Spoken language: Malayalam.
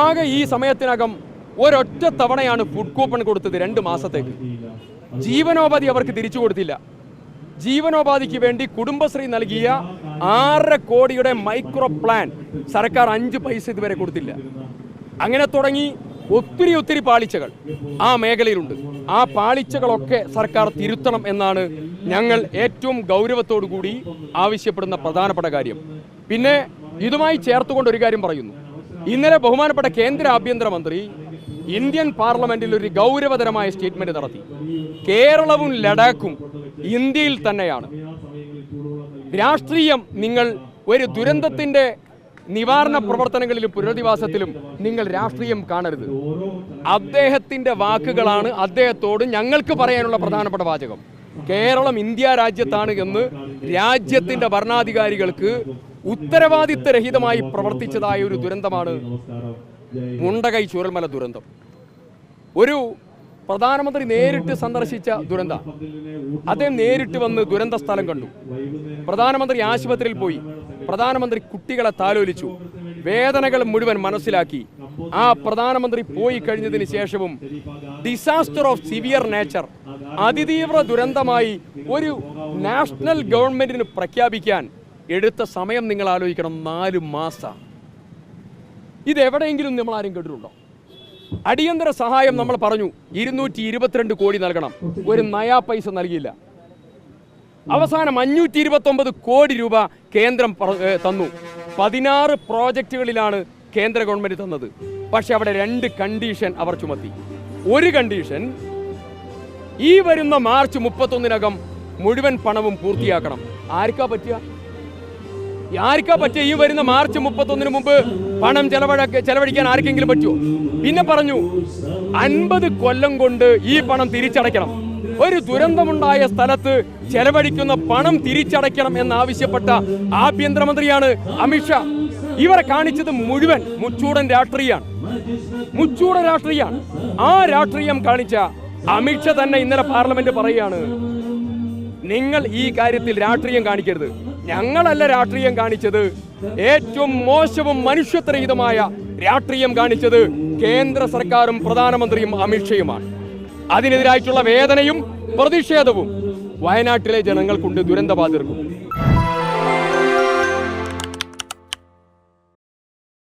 ആകെ ഈ സമയത്തിനകം ഒരൊറ്റ തവണയാണ് ഫുഡ് കൂപ്പൺ കൊടുത്തത് രണ്ട് മാസത്തേക്ക്. ജീവനോപാധി അവർക്ക് തിരിച്ചു കൊടുത്തില്ല. ജീവനോപാധിക്ക് വേണ്ടി കുടുംബശ്രീ നൽകിയ ആറര കോടിയുടെ മൈക്രോ പ്ലാൻ സർക്കാർ അഞ്ച് പൈസ ഇതുവരെ കൊടുത്തില്ല. അങ്ങനെ തുടങ്ങി ഒത്തിരി ഒത്തിരി പാളിച്ചകൾ ആ മേഖലയിലുണ്ട്. ആ പാളിച്ചകളൊക്കെ സർക്കാർ തിരുത്തണം എന്നാണ് ഞങ്ങൾ ഏറ്റവും ഗൗരവത്തോടു കൂടി ആവശ്യപ്പെടുന്ന പ്രധാനപ്പെട്ട കാര്യം. പിന്നെ ഇതുമായി ചേർത്തുകൊണ്ട് ഒരു കാര്യം പറയുന്നു. ഇന്നലെ ബഹുമാനപ്പെട്ട കേന്ദ്ര ആഭ്യന്തരമന്ത്രി ഇന്ത്യൻ പാർലമെന്റിൽ ഒരു ഗൗരവതരമായ സ്റ്റേറ്റ്മെന്റ് നടത്തി. കേരളവും ലഡാക്കും ഇന്ത്യയിൽ തന്നെയാണ്. രാഷ്ട്രീയം നിങ്ങൾ ഒരു ദുരന്തത്തിന്റെ നിവാരണ പ്രവർത്തനങ്ങളിലും പുനരധിവാസത്തിലും നിങ്ങൾ രാഷ്ട്രീയം കാണരുത്. അദ്ദേഹത്തിന്റെ വാക്കുകളാണ് അദ്ദേഹത്തോട് ഞങ്ങൾക്ക് പറയാനുള്ള പ്രധാനപ്പെട്ട വാചകം. കേരളം ഇന്ത്യ രാജ്യത്താണ് എന്ന് രാജ്യത്തിന്റെ ഭരണാധികാരികൾക്ക് ഉത്തരവാദിത്തരഹിതമായി പ്രവർത്തിച്ചതായ ഒരു ദുരന്തമാണ് മുണ്ടകൈ ചൂരൽമല ദുരന്തം. ഒരു പ്രധാനമന്ത്രി നേരിട്ട് സന്ദർശിച്ച ദുരന്ത. അദ്ദേഹം നേരിട്ട് വന്ന് ദുരന്ത സ്ഥലം കണ്ടു. പ്രധാനമന്ത്രി ആശുപത്രിയിൽ പോയി. പ്രധാനമന്ത്രി കുട്ടികളെ താലോലിച്ചു. വേദനകൾ മുഴുവൻ മനസ്സിലാക്കി. ആ പ്രധാനമന്ത്രി പോയി കഴിഞ്ഞതിന് ശേഷവും ഡിസാസ്റ്റർ ഓഫ് സിവിയർ നേച്ചർ അതിതീവ്ര ദുരന്തമായി ഒരു നാഷണൽ ഗവൺമെന്റിന് പ്രഖ്യാപിക്കാൻ എടുത്ത സമയം നിങ്ങൾ ആലോചിക്കണം നാല് മാസം. ഇത് എവിടെയെങ്കിലും നമ്മൾ ആരും കേട്ടിട്ടുണ്ടോ? അടിയന്തര സഹായം നമ്മൾ പറഞ്ഞു ഇരുന്നൂറ്റി ഇരുപത്തിരണ്ട് കോടി നൽകണം. ഒരു നയാ പൈസ നൽകിയില്ല. അവസാനം അഞ്ഞൂറ്റി ഇരുപത്തി ഒമ്പത് കോടി രൂപ കേന്ദ്രം തന്നു. പതിനാറ് പ്രോജക്റ്റുകളിലാണ് കേന്ദ്ര ഗവൺമെന്റ് തന്നത്. പക്ഷെ അവിടെ രണ്ട് കണ്ടീഷൻ അവർ ചുമത്തി. ഒരു കണ്ടീഷൻ ഈ വരുന്ന മാർച്ച് മുപ്പത്തൊന്നിനകം മുഴുവൻ പണവും പൂർത്തിയാക്കണം. ആർക്കാ പറ്റുക? ആർക്കാ പറ്റിയ ഈ വരുന്ന മാർച്ച് മുപ്പത്തൊന്നിന് മുമ്പ് പണം ചെലവഴക്ക ചെലവഴിക്കാൻ ആർക്കെങ്കിലും പറ്റുമോ? പിന്നെ പറഞ്ഞു അൻപത് കൊല്ലം കൊണ്ട് ഈ പണം തിരിച്ചടയ്ക്കണം. ഒരു ദുരന്തമുണ്ടായ സ്ഥലത്ത് ചെലവഴിക്കുന്ന പണം തിരിച്ചടയ്ക്കണം എന്നാവശ്യപ്പെട്ട ആഭ്യന്തരമന്ത്രിയാണ് അമിത്ഷാ ഇവരെ കാണിച്ചത് മുഴുവൻ മുച്ചൂടൻ രാഷ്ട്രീയാണ്. മുച്ചൂട രാഷ്ട്രീയാണ്. ആ രാഷ്ട്രീയം കാണിച്ച അമിത്ഷാ തന്നെ ഇന്നലെ പാർലമെന്റ് പറയുകയാണ് നിങ്ങൾ ഈ കാര്യത്തിൽ രാഷ്ട്രീയം കാണിക്കരുത്. ഞങ്ങളല്ല രാഷ്ട്രീയം കാണിച്ചത്. ഏറ്റവും മോശവും മനുഷ്യത്വരഹിതമായ രാഷ്ട്രീയം കാണിച്ചത് കേന്ദ്ര സർക്കാരും പ്രധാനമന്ത്രിയും അമിത്ഷയുമാണ് അതിനെതിരായിട്ടുള്ള വേദനയും പ്രതിഷേധവും വയനാട്ടിലെ ജനങ്ങൾക്കുണ്ട് ദുരന്തബാധിതർക്കും.